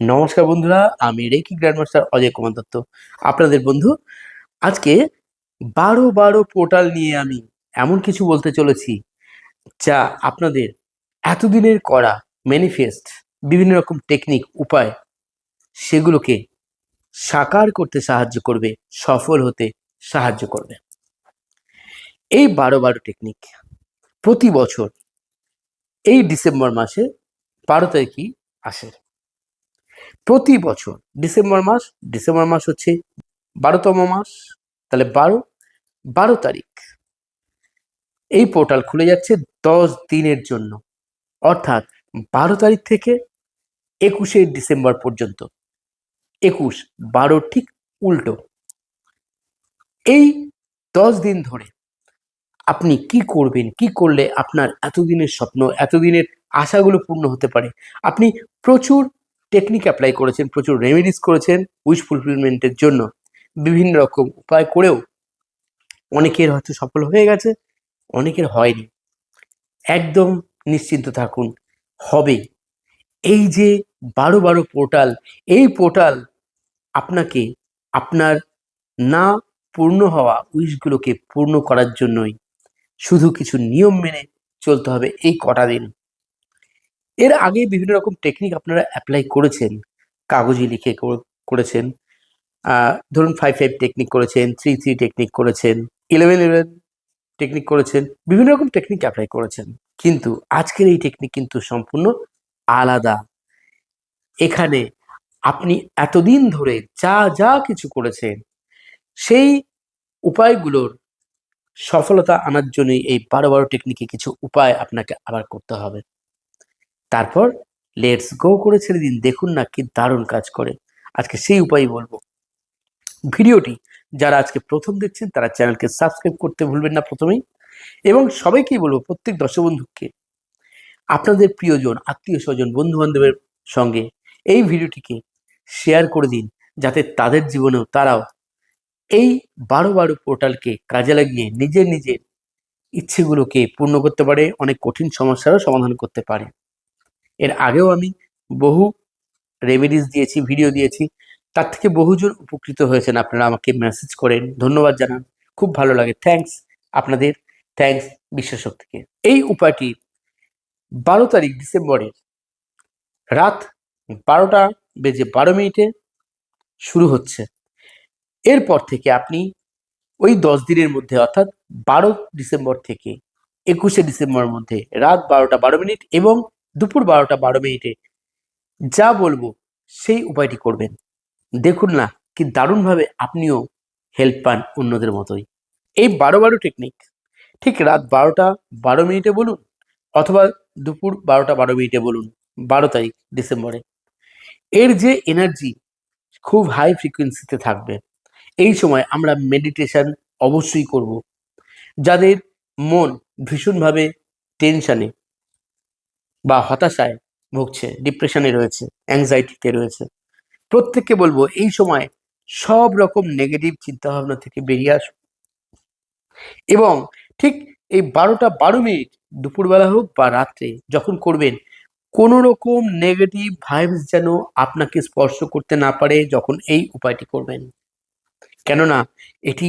নমস্কার বন্ধুরা, আমি রেকি গ্র্যান্ডমাস্টার অজয় কুমার দত্ত। আপনাদের বন্ধু, আজকে বারো বারো পোর্টাল নিয়ে আমি এমন কিছু বলতে চলেছি, যা আপনাদের এতদিনের করা ম্যানিফেস্ট বিভিন্ন রকম টেকনিক উপায়, সেগুলোকে সাকার করতে সাহায্য করবে, সফল হতে সাহায্য করবে। এই বারো বারো টেকনিক প্রতি বছর এই ডিসেম্বর মাসে বারো তারিখই আসে। প্রতি বছর, ডিসেম্বর মাস ডিসেম্বর মাস হচ্ছে বারোতম মাস, তাহলে বারো বারো তারিখ। এই পোর্টাল খুলে যাচ্ছে দশ দিনের জন্য। অর্থাৎ বারো তারিখ থেকে একুশে ডিসেম্বর পর্যন্ত। একুশ, বারো ঠিক উল্টো। এই দশ দিন ধরে আপনি কি করবেন, কি করলে আপনার এতদিনের স্বপ্ন, এতদিনের আশাগুলো পূর্ণ হতে পারে? আপনি প্রচুর টেকনিক অ্যাপ্লাই করেছেন, প্রচুর রেমেডিস করেছেন উইশ ফুলফিলমেন্টের জন্য। বিভিন্ন রকম উপায় করেও অনেকের হয়তো সফল হয়ে গেছে, অনেকের হয়নি। একদম নিশ্চিন্ত থাকুন, হবে। এই যে বারো বারো পোর্টাল এই পোর্টাল আপনাকে আপনার না পূর্ণ হওয়া উইশগুলোকে পূর্ণ করার জন্যই শুধু কিছু নিয়ম মেনে চলতে হবে এই কটা দিন। এর আগে বিভিন্ন রকম টেকনিক আপনারা অ্যাপ্লাই করেছেন। কাগজে লিখে কর- করেছেন। ধরুন ফাইভ ফাইভ টেকনিক করেছেন থ্রি থ্রি টেকনিক করেছেন ইলেভেন ইলেভেন টেকনিক করেছেন, বিভিন্ন রকম টেকনিক অ্যাপ্লাই করেছেন। কিন্তু আজকের এই টেকনিক কিন্তু সম্পূর্ণ আলাদা। এখানে আপনি এতদিন ধরে যা যা কিছু করেছেন, সেই উপায়গুলোর সফলতা আনার জন্যই এই বারো বারো টেকনিকে কিছু উপায় আপনাকে আবার করতে হবে। তারপর লেটস গো করে ছেড়ে দিন, দেখুন না কি দারুণ কাজ করে। আজকে সেই উপায়ই বলব। ভিডিওটি যারা আজকে প্রথম দেখছেন, তারা চ্যানেলকে সাবস্ক্রাইব করতে ভুলবেন না প্রথমেই। এবং সবাইকেই বলব, প্রত্যেক দর্শক বন্ধুকে আপনাদের প্রিয়জন আত্মীয় স্বজন বন্ধু বান্ধবের সঙ্গে এই ভিডিওটিকে শেয়ার করে দিন, যাতে তাদের জীবনেও তারাও এই বারো বারো পোর্টালকে কাজে লাগিয়ে নিজের নিজের ইচ্ছেগুলোকে পূর্ণ করতে পারে, অনেক কঠিন সমস্যারও সমাধান করতে পারে। এর আগেও আমি বহু রেমেডিস দিয়েছি ভিডিও দিয়েছি। তার থেকে বহুজন উপকৃত হয়েছেন। আপনারা আমাকে মেসেজ করেন। ধন্যবাদ জানান। খুব ভালো লাগে। থ্যাঙ্কস আপনাদের। থ্যাঙ্কস বিশ্বশক্তিকে। এই উপায়টি বারো তারিখ ডিসেম্বরের রাত বারোটা বেজে বারো মিনিটে শুরু হচ্ছে। এরপর থেকে আপনি ওই দশ দিনের মধ্যে, অর্থাৎ বারো ডিসেম্বর থেকে একুশে ডিসেম্বরের মধ্যে রাত বারোটা বারো মিনিট এবং দুপুর বারোটা বারো মিনিটে। যা বলব সেই উপায়টি করবেন। দেখুন না কি দারুণভাবে আপনিও হেল্প পান অন্যদের মতোই। এই বারো বারো টেকনিক ঠিক রাত বারোটা বারো মিনিটে বলুন অথবা দুপুর বারোটা বারো মিনিটে বলুন বারো তারিখ, ডিসেম্বরে। এর যে এনার্জি খুব হাই ফ্রিকোয়েন্সিতে থাকবে। এই সময় আমরা মেডিটেশন অবশ্যই করব। যাদের মন ভীষণভাবে টেনশনে বা হতাশায় ভুগছে ডিপ্রেশনে রয়েছে অ্যাংজাইটিতে রয়েছে। প্রত্যেককে বলব, এই সময় সব রকম নেগেটিভ চিন্তাভাবনা থেকে বেরিয়ে আসুন এবং ঠিক এই বারোটা বারো মিনিট, দুপুরবেলা হোক বা রাত্রে, যখন করবেন, কোনো রকম নেগেটিভ ভাইবস যেন আপনাকে স্পর্শ করতে না পারে যখন এই উপায়টি করবেন। কেননা, এটি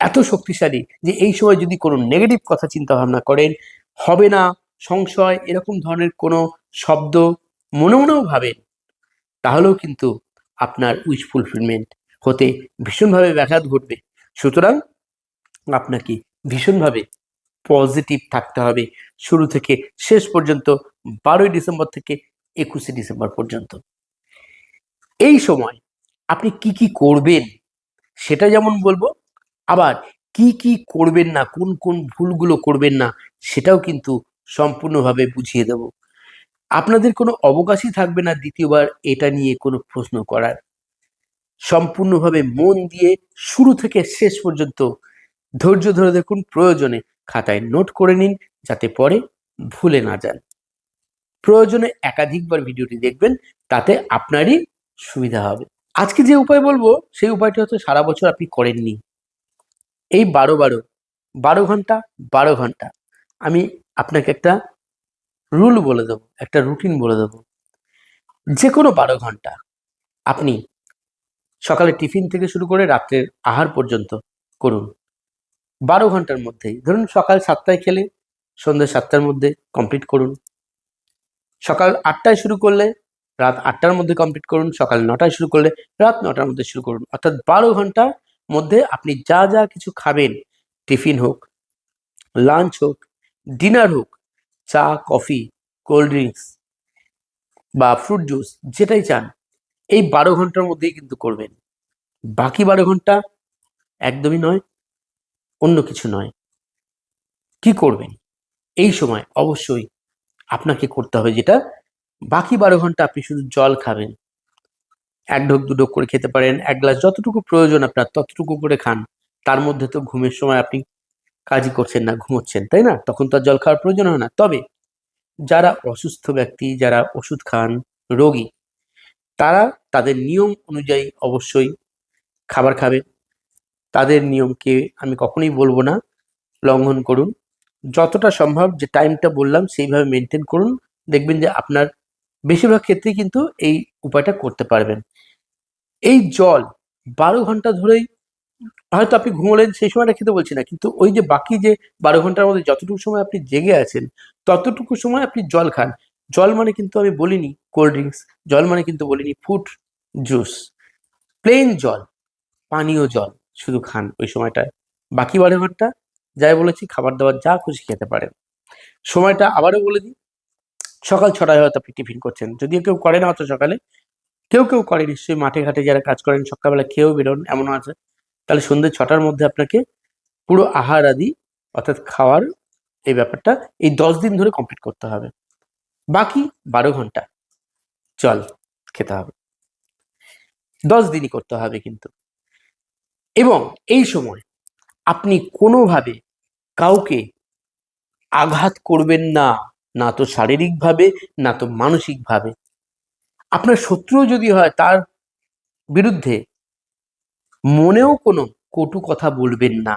এত শক্তিশালী যে এই সময় যদি কোনো নেগেটিভ কথা চিন্তা ভাবনা করেন, হবে না। সংশয়, এরকম ধরনের কোনো শব্দ মনে মনেও ভাবেন তাহলেও কিন্তু আপনার উইশ ফুলফিলমেন্ট হতে ভীষণভাবে ব্যাঘাত ঘটবে। সুতরাং আপনাকে ভীষণভাবে পজিটিভ থাকতে হবে শুরু থেকে শেষ পর্যন্ত, বারোই ডিসেম্বর থেকে একুশে ডিসেম্বর পর্যন্ত। এই সময় আপনি কি কি করবেন সেটা যেমন বলব, আবার কি কি করবেন না, কোন কোন ভুলগুলো করবেন না, সেটাও কিন্তু সম্পূর্ণভাবে বুঝিয়ে দেব। আপনাদের কোনো অবকাশই থাকবে না দ্বিতীয়বার এটা নিয়ে কোনো প্রশ্ন করার। সম্পূর্ণভাবে মন দিয়ে শুরু থেকে শেষ পর্যন্ত ধৈর্য ধরে দেখুন, প্রয়োজনে খাতায় নোট করে নিন, যাতে পরে ভুলে না যান। প্রয়োজনে একাধিকবার ভিডিওটি দেখবেন, তাতে আপনারই সুবিধা হবে। আজকে যে উপায় বলব, সেই উপায়টি হয়তো সারা বছর আপনি করেননি। এই বারো বারো বারো ঘণ্টা বারো ঘণ্টা। আমি আপনাকে একটা রুল বলে দেবো, একটা রুটিন বলে দেবো। যে কোনো বারো ঘণ্টা আপনি সকালে টিফিন থেকে শুরু করে রাত্রের আহার পর্যন্ত করুন। বারো ঘণ্টার মধ্যেই, ধরুন সকাল সাতটায় খেলে, সন্ধ্যে সাতটার মধ্যে কমপ্লিট করুন। সকাল আটটায় শুরু করলে রাত আটটার মধ্যে কমপ্লিট করুন, সকাল নটায় শুরু করলে রাত নটার মধ্যে শুরু করুন। অর্থাৎ বারো ঘণ্টার মধ্যে আপনি যা যা কিছু খাবেন টিফিন হোক লাঞ্চ হোক ডিনার হোক, চা, কফি কোল্ড ড্রিঙ্কস বা ফ্রুট জুস যেটাই চান, এই বারো ঘণ্টার মধ্যেই কিন্তু করবেন। বাকি বারো ঘণ্টা একদমই নয়, অন্য কিছু নয়। কি করবেন? এই সময় অবশ্যই আপনাকে করতে হবে যেটা, বাকি বারো ঘণ্টা আপনি শুধু জল খাবেন। এক ঢোক, দু ঢোক করে খেতে পারেন, এক গ্লাস যতটুকু প্রয়োজন আপনার ততটুকু করে খান। তার মধ্যে তো ঘুমের সময় আপনি কাজই করছেন না, ঘুমোচ্ছেন, তাই না? তখন তো আর জল খাওয়ার প্রয়োজন হয় না। তবে যারা অসুস্থ ব্যক্তি, যারা ওষুধ খান রোগী, তারা তাদের নিয়ম অনুযায়ী অবশ্যই খাবার খাবে। তাদের নিয়মকে আমি কখনোই বলব না। লঙ্ঘন করুন। যতটা সম্ভব যে টাইমটা বললাম, সেইভাবে মেনটেন করুন। দেখবেন যে আপনার বেশিরভাগ ক্ষেত্রেই কিন্তু এই উপায়টা করতে পারবেন। এই জল বারো ঘণ্টা ধরেই হয়তো আপনি ঘুমোলেন সেই সময়টা খেতে বলছি না, কিন্তু ওই যে বাকি যে বারো ঘণ্টার মধ্যে যতটুকু সময় আপনি জেগে আছেন, ততটুকু সময় আপনি জল খান। জল মানে কিন্তু আমি বলিনি কোল্ড ড্রিঙ্কস জল মানে কিন্তু বলিনি ফ্রুট জুস প্লেন জল, পানীয় জল শুধু খান ওই সময়টায়। বাকি বারো ঘণ্টা যাই বলেছি, খাবার দাবার যা খুশি খেতে পারেন। সময়টা আবারও বলে দিই, সকাল ছটায় হয়তো আপনি টিফিন করছেন। যদিও কেউ করে না অত সকালে, কেউ কেউ করে নিশ্চয়ই। মাঠে ঘাটে যারা কাজ করেন, সকালবেলা খেয়েও বেরোন, এমনও আছে। তাহলে সন্ধ্যে ছটার মধ্যে আপনাকে পুরো আহার আদি, অর্থাৎ খাওয়ার এই ব্যাপারটা এই দশ দিন ধরে কমপ্লিট করতে হবে। বাকি বারো ঘণ্টা জল খেতে হবে। দশ দিনই করতে হবে কিন্তু। এবং এই সময় আপনি কোনোভাবে কাউকে আঘাত করবেন না না তো শারীরিকভাবে, না তো মানসিকভাবে। আপনার শত্রুও যদি হয় তার বিরুদ্ধে মনেও কোনো কটু কথা বলবেন না।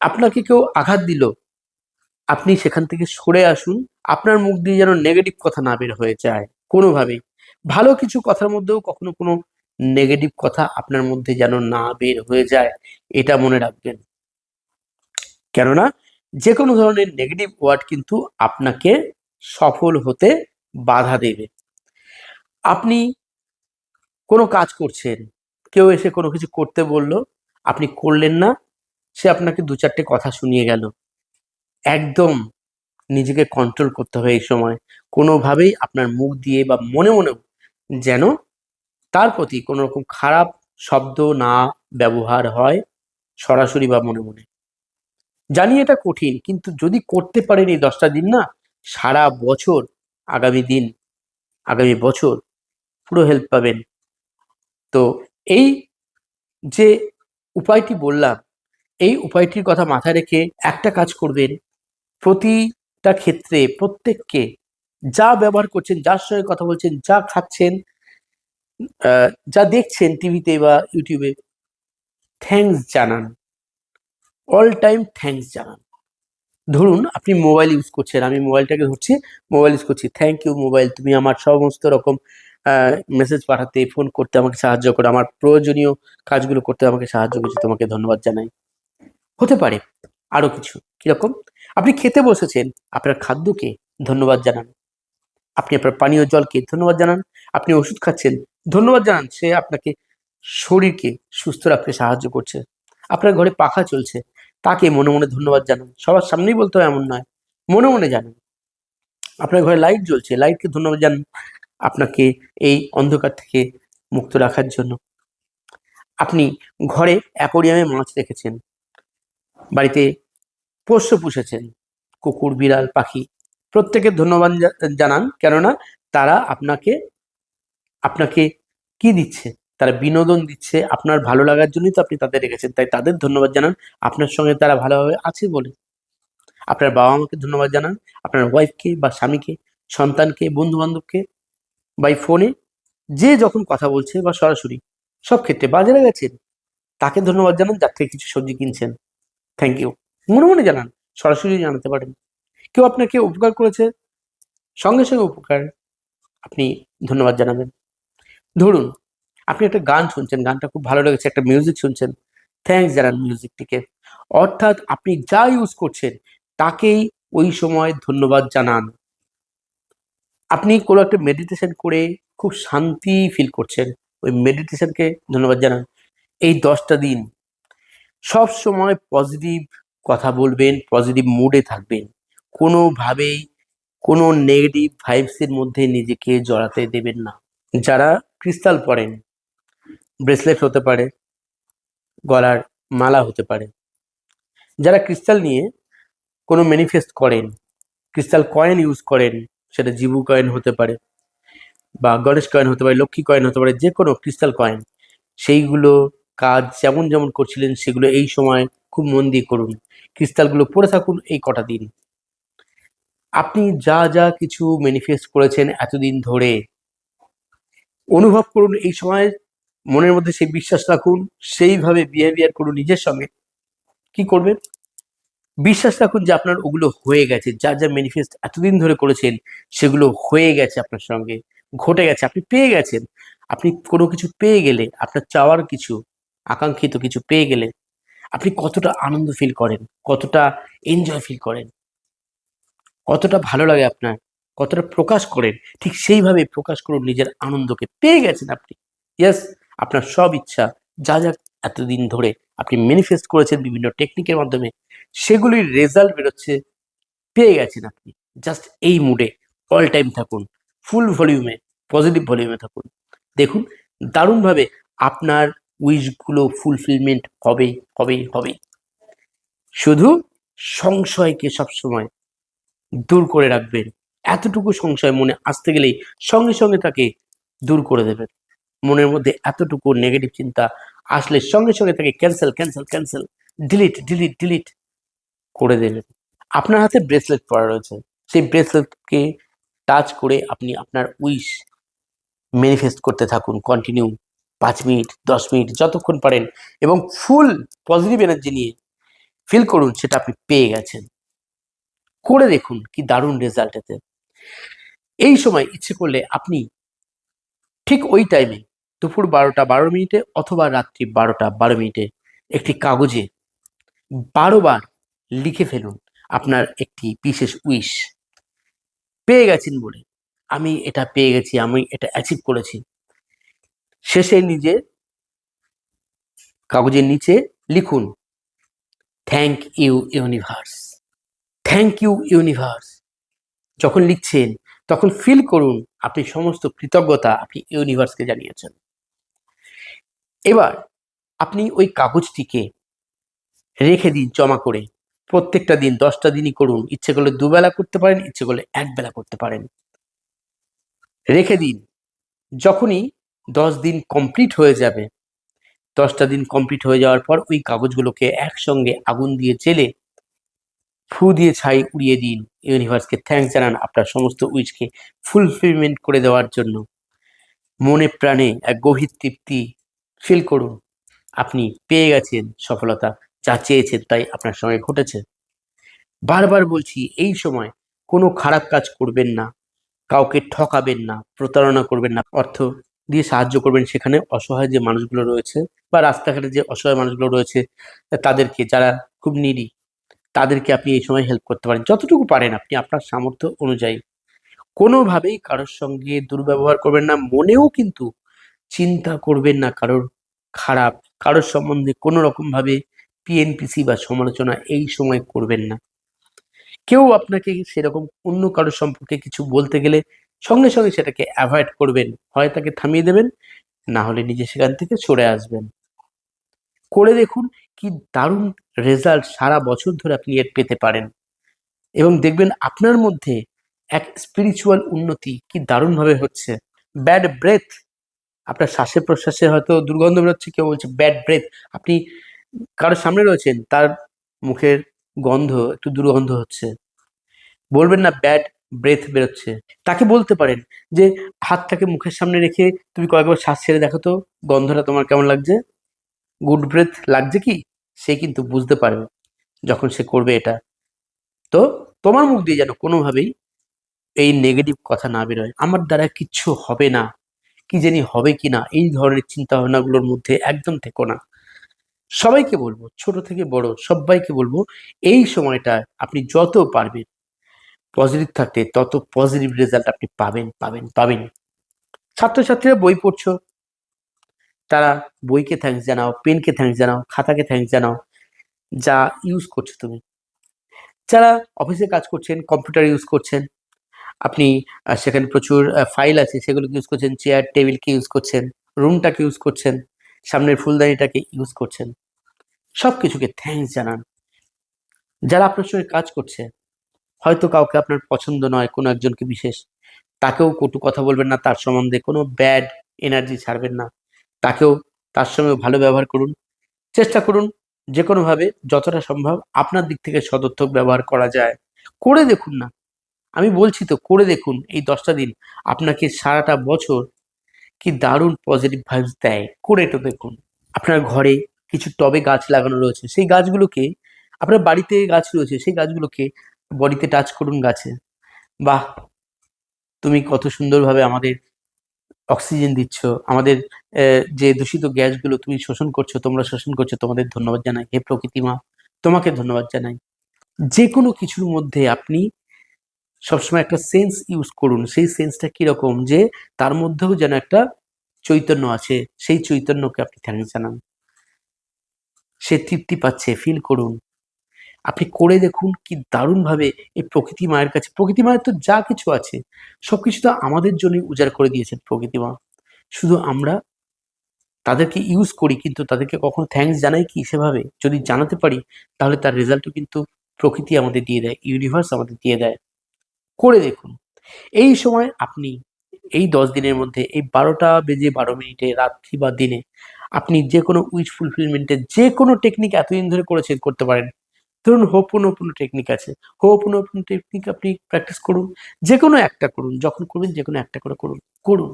আপনাকে কেউ আঘাত দিল, আপনি সেখান থেকে সরে আসুন, আপনার মুখ দিয়ে যেন নেগেটিভ কথা না বের হয়ে যায়, কোনোভাবেই। ভালো কিছু কথার মধ্যেও কখনো কোনো নেগেটিভ কথা আপনার মধ্যে যেন না বের হয়ে যায়, এটা মনে রাখবেন। কেননা যে কোনো ধরনের নেগেটিভ ওয়ার্ড কিন্তু আপনাকে সফল হতে বাধা দেবে। আপনি কোনো কাজ করছেন কেউ এসে কোনো কিছু করতে বলল, আপনি করলেন না, সে আপনাকে দু চারটে কথা শুনিয়ে গেল। একদম নিজেকে কন্ট্রোল করতে হবে এই সময়। কোনোভাবেই আপনার মুখ দিয়ে বা মনে মনেও যেন তার প্রতি কোনো রকম খারাপ শব্দ না ব্যবহার হয় সরাসরি বা মনে মনে। জানি এটা কঠিন, কিন্তু যদি করতে পারেন এই দশটা দিন না, সারা বছর, আগামী দিন, আগামী বছর পুরো হেল্প পাবেন। তো এই যে উপায়টি বললাম, এই উপায়টির কথা মাথায় রেখে একটা কাজ করবেন। প্রতিটা ক্ষেত্রে প্রত্যেককে যা ব্যবহার করছেন, যার সঙ্গে কথা বলছেন, যা খাচ্ছেন যা দেখছেন টিভিতে বা ইউটিউবে থ্যাঙ্কস জানান। অল টাইম থ্যাঙ্কস জানান। ধরুন আপনি মোবাইল ইউজ করছেন, আমি মোবাইলটাকে ধরছি মোবাইল ইউজ করছি থ্যাংক ইউ মোবাইল তুমি আমার সমস্ত রকম মেসেজ পাঠাতে ফোন করতে আমাকে সাহায্য করে। আমার প্রয়োজনীয় কাজগুলো করতে আমাকে সাহায্য করেছে। তোমাকে ধন্যবাদ জানাই। হতে পারে আরও কিছু। কীরকম? আপনি খেতে বসেছেন, আপনার খাদ্যকে ধন্যবাদ জানান। আপনি আপনার পানীয় জলকে ধন্যবাদ জানান। আপনি ওষুধ খাচ্ছেন, ধন্যবাদ জানান। সে আপনাকে শরীরকে সুস্থ রাখতে সাহায্য করছে। আপনার ঘরে পাখা চলছে, তাকে মনে মনে ধন্যবাদ জানান। সবার সামনেই বলতে হয় এমন নয়, মনে মনে জানান। আপনার ঘরে লাইট জ্বলছে লাইটকে ধন্যবাদ জানান। আপনাকে এই অন্ধকার থেকে মুক্ত রাখার জন্য। আপনি ঘরে অ্যাকোরিয়ামে মাছ রেখেছেন। বাড়িতে পোষ্য পুষেছেন। কুকুর, বিড়াল, পাখি। প্রত্যেকে ধন্যবাদ জানান, কেননা তারা আপনাকে আপনাকে কি দিচ্ছে? তারা বিনোদন দিচ্ছে, আপনার ভালো লাগার জন্যই তো আপনি তাদের রেখেছেন। তাই তাদের ধন্যবাদ জানান, আপনার সঙ্গে তারা ভালোভাবে আছে বলে। আপনার বাবা মাকে ধন্যবাদ জানান, আপনার ওয়াইফকে বা স্বামীকে, সন্তানকে বন্ধু বান্ধবকে বাই ফোনে যে যখন কথা বলছে বা সরাসরি, সব ক্ষেত্রে বাজারে গেছেন, তাকে ধন্যবাদ জানান, যার থেকে কিছু সবজি কিনছেন। থ্যাংক ইউ মনে মনে জানান, সরাসরি জানাতে পারেন। কেউ আপনাকে উপকার করেছে, সঙ্গে সঙ্গে উপকার আপনি ধন্যবাদ জানাবেন। ধরুন, আপনি একটা গান শুনছেন, গানটা খুব ভালো লেগেছে, একটা মিউজিক শুনছেন থ্যাঙ্কস জানান মিউজিকটিকে অর্থাৎ আপনি যা ইউজ করছেন, তাকেই ওই সময় ধন্যবাদ জানান। আপনি কোনো একটা মেডিটেশন করে খুব শান্তি ফিল করছেন, ওই মেডিটেশনকে ধন্যবাদ জানান। এই দশটা দিন সব সময় পজিটিভ কথা বলবেন পজিটিভ মুডে থাকবেন। কোনোভাবেই কোনো নেগেটিভ ভাইবসের মধ্যে নিজেকে জড়াতে দেবেন না। যারা ক্রিস্টাল পরেন ব্রেসলেট হতে পারে, গলার মালা হতে পারে। যারা ক্রিস্টাল নিয়ে কোনো ম্যানিফেস্ট করেন ক্রিস্টাল কয়েন ইউজ করেন সেটা জিবু কয়েন হতে পারে বা গণেশ কয়েন হতে পারে, লক্ষ্মী কয়েন হতে পারে যে কোনো ক্রিস্টাল কয়েন সেইগুলো কাজ যেমন যেমন করছিলেন সেগুলো এই সময় খুব মন দিয়ে করুন। ক্রিস্টালগুলো পড়ে থাকুন এই কটা দিন। আপনি যা যা কিছু ম্যানিফেস্ট করেছেন এতদিন ধরে, অনুভব করুন এই সময়, মনের মধ্যে সেই বিশ্বাস রাখুন, সেইভাবে বিহেভিয়ার করুন নিজের সঙ্গে। কি করবেন? বিশ্বাস রাখুন যে আপনার ওগুলো হয়ে গেছে। যা যা ম্যানিফেস্ট এতদিন ধরে করেছেন, সেগুলো হয়ে গেছে আপনার সঙ্গে। ঘটে গেছে, আপনি পেয়ে গেছেন। আপনি কোনো কিছু পেয়ে গেলে, আপনার চাওয়ার কিছু আকাঙ্ক্ষিত কিছু পেয়ে গেলে, আপনি কতটা আনন্দ ফিল করেন, কতটা এনজয় ফিল করেন, কতটা ভালো লাগে আপনার, কতটা প্রকাশ করেন, ঠিক সেইভাবে প্রকাশ করুন নিজের আনন্দকে। পেয়ে গেছেন আপনি। ইয়েস আপনার সব ইচ্ছা, যা যা এতদিন ধরে আপনি ম্যানিফেস্ট করেছেন বিভিন্ন টেকনিকের মাধ্যমে সেগুলির রেজাল্ট বেরোচ্ছে, পেয়ে গেছেন আপনি। জাস্ট এই মুডে অল টাইম থাকুন ফুল ভলিউমে পজিটিভ ভলিউমে থাকুন। দেখুন, দারুণভাবে আপনার উইশগুলো ফুলফিলমেন্ট হবেই হবেই হবেই শুধু সংশয়কে সবসময় দূর করে রাখবেন। এতটুকু সংশয় মনে আসতে গেলেই সঙ্গে সঙ্গে তাকে দূর করে দেবেন। মনের মধ্যে এতটুকু নেগেটিভ চিন্তা আসলে সঙ্গে সঙ্গে তাকে cancel cancel cancel delete delete delete করে দেবেন আপনার হাতে ব্রেসলেট পরা রয়েছে। সেই ব্রেসলেটকে টাচ করে আপনি আপনার উইশ ম্যানিফেস্ট করতে থাকুন। কন্টিনিউ পাঁচ মিনিট, দশ মিনিট, যতক্ষণ পারেন এবং ফুল পজিটিভ এনার্জি নিয়ে ফিল করুন, সেটা আপনি পেয়ে গেছেন। করে দেখুন কি দারুণ রেজাল্ট এতে। এই সময় ইচ্ছে করলে আপনি ঠিক ওই টাইমে দুপুর বারোটা বারো মিনিটে অথবা রাত্রি বারোটা বারো মিনিটে একটি কাগজে বারো বার লিখে ফেলুন আপনার একটি বিশেষ উইশ পেয়ে গেছেন বলে। আমি এটা পেয়ে গেছি, আমি এটা অ্যাচিভ করেছি। শেষে নিজে কাগজের নিচে লিখুন thank you universe thank you universe যখন লিখছেন, তখন ফিল করুন, আপনি সমস্ত কৃতজ্ঞতা আপনি ইউনিভার্সকে জানিয়েছেন। এবার আপনি ওই কাগজটিকে রেখে দিন, জমা করে। প্রত্যেকটা দিন, দশটা দিনই করুন। ইচ্ছে করলে দুবেলা করতে পারেন, ইচ্ছে করলে এক বেলা করতে পারেন। রেখে দিন। যখনই দশ দিন কমপ্লিট হয়ে যাবে, দশটা দিন কমপ্লিট হয়ে যাওয়ার পর ওই কাগজগুলোকে একসঙ্গে আগুন দিয়ে জেলে ফু দিয়ে ছাই উড়িয়ে দিন। ইউনিভার্সকে থ্যাঙ্কস জানান আপনার সমস্ত উইচকে ফুলফিলমেন্ট করে দেওয়ার জন্য। মনে প্রাণে এক গভীর তৃপ্তি ফিল করুন। আপনি পেয়ে গেছেন সফলতা। যা চেয়েছেন তাই আপনার সঙ্গে ঘটেছে। বারবার বলছি, এই সময় কোনো খারাপ কাজ করবেন না, কাউকে ঠকাবেন না, প্রতারণা করবেন না, অর্থ দিয়ে সাহায্য করবেন সেখানে অসহায় যে মানুষগুলো রয়েছে বা রাস্তাঘাটে যে অসহায় মানুষগুলো রয়েছে, তাদেরকে যারা খুব নিডি তাদেরকে আপনি এই সময় হেল্প করতে পারেন। যতটুকু পারেন আপনি আপনার সামর্থ্য অনুযায়ী। কোনোভাবেই কারোর সঙ্গে দুর্ব্যবহার করবেন না, মনেও কিন্তু চিন্তা করবেন না কারোর খারাপ, কারোর সম্বন্ধে কোনো রকমভাবে পিএনপিসি বা সমালোচনা এই সময় করবেন না। কেউ আপনাকে সেরকম অন্য কারোর সম্পর্কে কিছু বলতে গেলে সঙ্গে সঙ্গে সেটাকে অ্যাভয়েড করবেন, হয় তাকে থামিয়ে দেবেন, না হলে নিজে সেখান থেকে সরে আসবেন। করে দেখুন কি দারুণ রেজাল্ট সারা বছর ধরে আপনি এর পেতে পারেন। এবং দেখবেন আপনার মধ্যে এক স্পিরিচুয়াল উন্নতি কি দারুণভাবে হচ্ছে। ব্যাড ব্রেথ আপনার শ্বাসে প্রশ্বাসে হয়তো দুর্গন্ধ বেরোচ্ছে, কেউ বলছে ব্যাড ব্রেথ আপনি কারোর সামনে রয়েছেন, তার মুখের গন্ধ, একটু দুর্গন্ধ হচ্ছে। বলবেন না ব্যাড ব্রেথ বেরোচ্ছে। তাকে বলতে পারেন যে, হাতটাকে মুখের সামনে রেখে তুমি কয়েকবার শ্বাস ছেড়ে দেখো তো, গন্ধটা তোমার কেমন লাগছে? গুড ব্রেথ লাগছে কি? সে কিন্তু বুঝতে পারবে যখন সে করবে এটা। তো তোমার মুখ দিয়ে যেন কোনোভাবেই এই নেগেটিভ কথা না বেরোয়। আমার দ্বারা কিচ্ছু হবে না। কি জানি হবে কি না এই ধরনের চিন্তা ভাবনাগুলোর মধ্যে একদম থেকো না। সবাইকে বলব, ছোট থেকে বড় সবাইকে বলব, এই সময়টা আপনি যত পারবেন পজিটিভ থাকতে, তত পজিটিভ রেজাল্ট আপনি পাবেন পাবেন পাবেন। ছাত্রছাত্রীরা বই পড়ছো, তারা বইকে থ্যাঙ্কস জানাও পেনকে থ্যাঙ্কস জানাও, খাতাকে থ্যাঙ্কস জানাও, যা ইউজ করছ তুমি। যারা অফিসে কাজ করছেন কম্পিউটার ইউজ করছেন, আপনি সেখানে প্রচুর ফাইল আছে, সেগুলোকে ইউজ করছেন চেয়ার টেবিলকে ইউজ করছেন রুমটাকে ইউজ করছেন, সামনের ফুলদানিটাকে ইউজ করছেন। সব কিছুকে থ্যাঙ্কস জানান। যারা আপনার সঙ্গে কাজ করছে, হয়তো কাউকে আপনার পছন্দ নয়, কোনো একজনকে বিশেষ, তাকেও কটু কথা বলবেন না, তার সম্বন্ধে কোনো ব্যাড এনার্জি ছাড়বেন না। তাকেও, তার সঙ্গে ভালো ব্যবহার করুন। চেষ্টা করুন যে কোনোভাবে যতটা সম্ভব আপনার দিক থেকে সদর্থক ব্যবহার করা যায়। করে দেখুন না। আমি বলছি তো, করে দেখুন এই দশটা দিন। আপনাকে সারাটা বছর কি দারুণ পজিটিভ ভাইবস দেয়। করে তো দেখুন। আপনার ঘরে কিছু টবে গাছ লাগানো রয়েছে। সেই গাছগুলোকে, আপনার বাড়িতে গাছ রয়েছে, সেই গাছগুলোকে বডিতে টাচ করুন গাছে। বাহ! তুমি কত সুন্দরভাবে আমাদের অক্সিজেন দিচ্ছ। আমাদের যে দূষিত গ্যাসগুলো তুমি শোষণ করছ, তোমরা শোষণ করছ, তোমাদের ধন্যবাদ জানাই। হে প্রকৃতি মা, তোমাকে ধন্যবাদ জানাই। যে কোনো কিছুর মধ্যে আপনি সবসময় একটা সেন্স ইউজ করুন। সেই সেন্সটা কীরকম? যে তার মধ্যেও যেন একটা চৈতন্য আছে। সেই চৈতন্যকে আপনি থ্যাংক জানান। সে তৃপ্তি পাচ্ছে ফিল করুন। আপনি করে দেখুন কি দারুণভাবে এই প্রকৃতি মায়ের কাছে, প্রকৃতি মায়ের তো যা কিছু আছে, সবকিছু তো আমাদের জন্যই উজাড় করে দিয়েছেন প্রকৃতি মা। শুধু আমরা তাদেরকে ইউজ করি, কিন্তু তাদেরকে কখনো থ্যাঙ্কস জানাই কি সেভাবে? যদি জানাতে পারি, তাহলে তার রেজাল্টও কিন্তু প্রকৃতি আমাদের দিয়ে দেয় ইউনিভার্স আমাদের দিয়ে দেয়। করে দেখুন। এই সময় আপনি এই দশ দিনের মধ্যে, এই বারোটা বেজে বারো মিনিটে, রাত্রি বা দিনে আপনি যে কোনো উইচ ফুলফিলমেন্টের যে কোনো টেকনিক এতদিন ধরে করেছেন করতে পারেন। ধরুন হোপনোপনো টেকনিক আছে। হোপনোপনো টেকনিক আপনি প্র্যাকটিস করুন, যে কোনো একটা করুন, যখন করবেন যে কোনো একটা করে করুন করুন।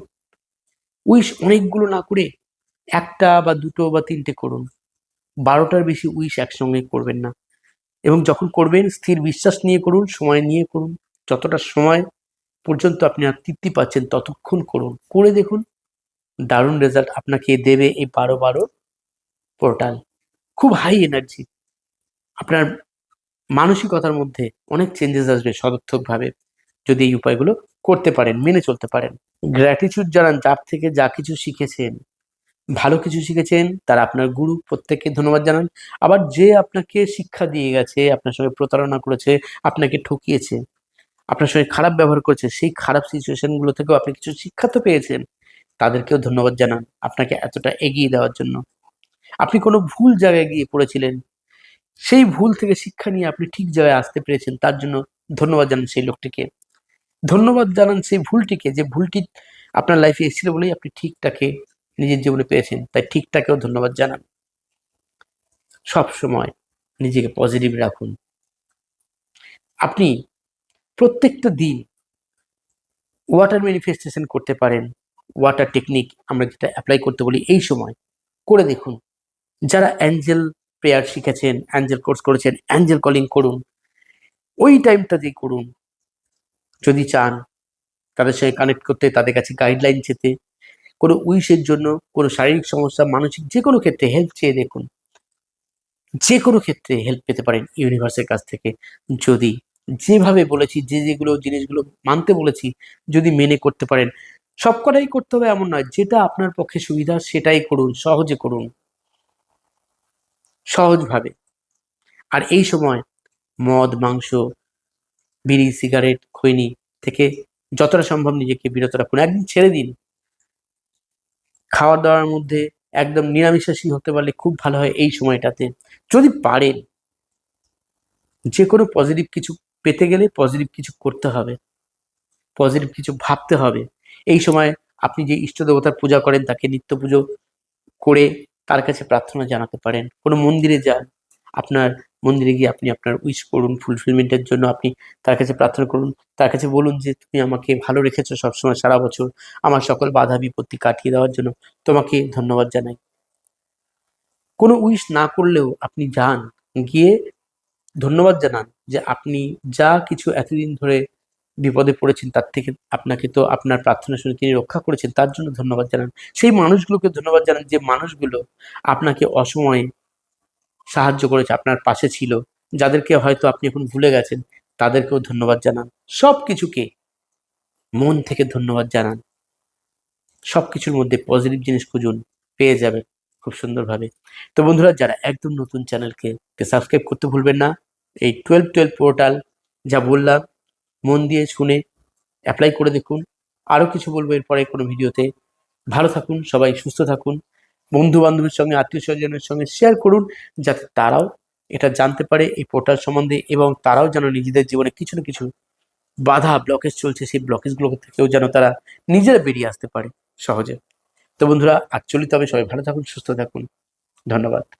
উইশ অনেকগুলো না করে একটা বা দুটো বা তিনটে করুন। বারোটার বেশি উইশ একসঙ্গে করবেন না। এবং যখন করবেন, স্থির বিশ্বাস নিয়ে করুন, সময় নিয়ে করুন। যতটা সময় পর্যন্ত আপনি আর তৃপ্তি পাচ্ছেন, ততক্ষণ করুন। করে দেখুন দারুণ রেজাল্ট আপনাকে দেবে এই বারো বারো পোর্টাল খুব হাই এনার্জি আপনার মানসিকতার মধ্যে অনেক চেঞ্জেস আসবে সদর্থকভাবে যদি এই উপায়গুলো করতে পারেন, মেনে চলতে পারেন। গ্র্যাটিচিউড জানান যার থেকে যা কিছু শিখেছেন, ভালো কিছু শিখেছেন, তারা আপনার গুরু, প্রত্যেককে ধন্যবাদ জানান। আবার যে আপনাকে শিক্ষা দিয়ে গেছে, আপনার সঙ্গে প্রতারণা করেছে, আপনাকে ঠকিয়েছে, আপনার সঙ্গে খারাপ ব্যবহার করেছে, সেই খারাপ সিচুয়েশনগুলো থেকেও আপনি কিছু শিক্ষা তো পেয়েছেন। তাদেরকেও ধন্যবাদ জানান আপনাকে এতটা এগিয়ে দেওয়ার জন্য। আপনি কোনো ভুল জায়গায় গিয়ে পড়েছিলেন? সেই ভুল থেকে শিক্ষা নিয়ে আপনি ঠিক জায়গায় আসতে পেরেছেন, তার জন্য ধন্যবাদ জানান সেই লোকটিকে। ধন্যবাদ জানান সেই ভুলটিকে, যে ভুলটি আপনার লাইফে এসেছিল বলেই আপনি ঠিকটাকে নিজের জীবনে পেয়েছেন, তাই ঠিকটাকেও ধন্যবাদ জানান। সব সময় নিজেকে পজিটিভ রাখুন। আপনি প্রত্যেকটা দিন ওয়াটার ম্যানিফেস্টেশন করতে পারেন। ওয়াটার টেকনিক আমরা যেটা অ্যাপ্লাই করতে বলি এই সময়, করে দেখুন। যারা অ্যাঞ্জেল প্রেয়ার শিখেছেন অ্যাঞ্জেল কোর্স করেছেন অ্যাঞ্জেল কলিং করুন, ওই টাইমটাতেই করুন। যদি চান, তাদের সঙ্গে কানেক্ট করতে, তাদের কাছে গাইডলাইন চেতে কোনো উইশের জন্য, কোনো শারীরিক সমস্যা, মানসিক যে কোনো ক্ষেত্রে হেল্প চেয়ে দেখুন। যে কোনো ক্ষেত্রে হেল্প পেতে পারেন ইউনিভার্সের কাছ থেকে। যদি যেভাবে বলেছি, যে যেগুলো জিনিসগুলো মানতে বলেছি, যদি মেনে করতে পারেন সবকটাই করতে হবে এমন নয়। যেটা আপনার পক্ষে সুবিধা, সেটাই করুন, সহজে করুন। সহজভাবে। আর এই সময় মদ, মাংস, বিড়ি, সিগারেট, খৈনি থেকে যতটা সম্ভব নিজেকে বিরত রাখুন। একদিন ছেড়ে দিন। খাওয়া দাওয়ার মধ্যে একদম নিরামিষাশী হতে পারলে খুব ভালো হয় এই সময়টাতে। যদি পারেন যে কোনো পজিটিভ কিছু পেতে গেলে পজিটিভ কিছু করতে হবে। পজিটিভ কিছু ভাবতে হবে। এই সময় আপনি যে ইষ্ট দেবতার পূজা করেন, তাকে নিত্য পুজো করে তার কাছে প্রার্থনা জানাতে পারেন। কোনো মন্দিরে যান, আপনার মন্দিরে গিয়ে আপনি আপনার উইশ করুন ফুলফিলমেন্টের জন্য আপনি তার কাছে প্রার্থনা করুন। তার কাছে বলুন যে, তুমি আমাকে ভালো রেখেছো সবসময় সারা বছর। আমার সকল বাধা বিপত্তি কাটিয়ে দেওয়ার জন্য তোমাকে ধন্যবাদ জানাই। কোনো উইশ না করলেও আপনি যান, গিয়ে ধন্যবাদ জানান যে, আপনি যা কিছু এতদিন ধরে বিপদে পড়েছেন, তার থেকে আপনাকে তো আপনার প্রার্থনা শুনে তিনি রক্ষা করেছেন, তার জন্য ধন্যবাদ জানান। সেই মানুষগুলোকে ধন্যবাদ জানান যে মানুষগুলো আপনাকে অসময়ে সাহায্য করেছে, আপনার পাশে ছিল, যাদেরকে হয়তো আপনি এখন ভুলে গেছেন, তাদেরকেও ধন্যবাদ জানান। সব কিছুকে মন থেকে ধন্যবাদ জানান। সব কিছুর মধ্যে পজিটিভ জিনিস খুঁজুন, পেয়ে যাবেন খুব সুন্দরভাবে। তো বন্ধুরা, যারা একদম নতুন চ্যানেলকে সাবস্ক্রাইব করতে ভুলবেন না, এই টুয়েলভ টুয়েলভ পোর্টাল যা বললাম মন দিয়ে শুনে অ্যাপ্লাই করে দেখুন। আরও কিছু বলব এরপরে কোনো ভিডিওতে। ভালো থাকুন, সবাই সুস্থ থাকুন। বন্ধু বান্ধবের সঙ্গে, আত্মীয় স্বজনের সঙ্গে শেয়ার করুন, যাতে তারাও এটা জানতে পারে এই পোর্টাল সম্বন্ধে এবং তারাও যেন নিজেদের জীবনে কিছু না কিছু বাধা ব্লকেজ চলছে, সেই ব্লকেজগুলো থেকেও যেন তারা নিজেরা বেরিয়ে আসতে পারে সহজে। তো বন্ধুরা, আজ তবে সবাই ভালো থাকুন, সুস্থ থাকুন। ধন্যবাদ।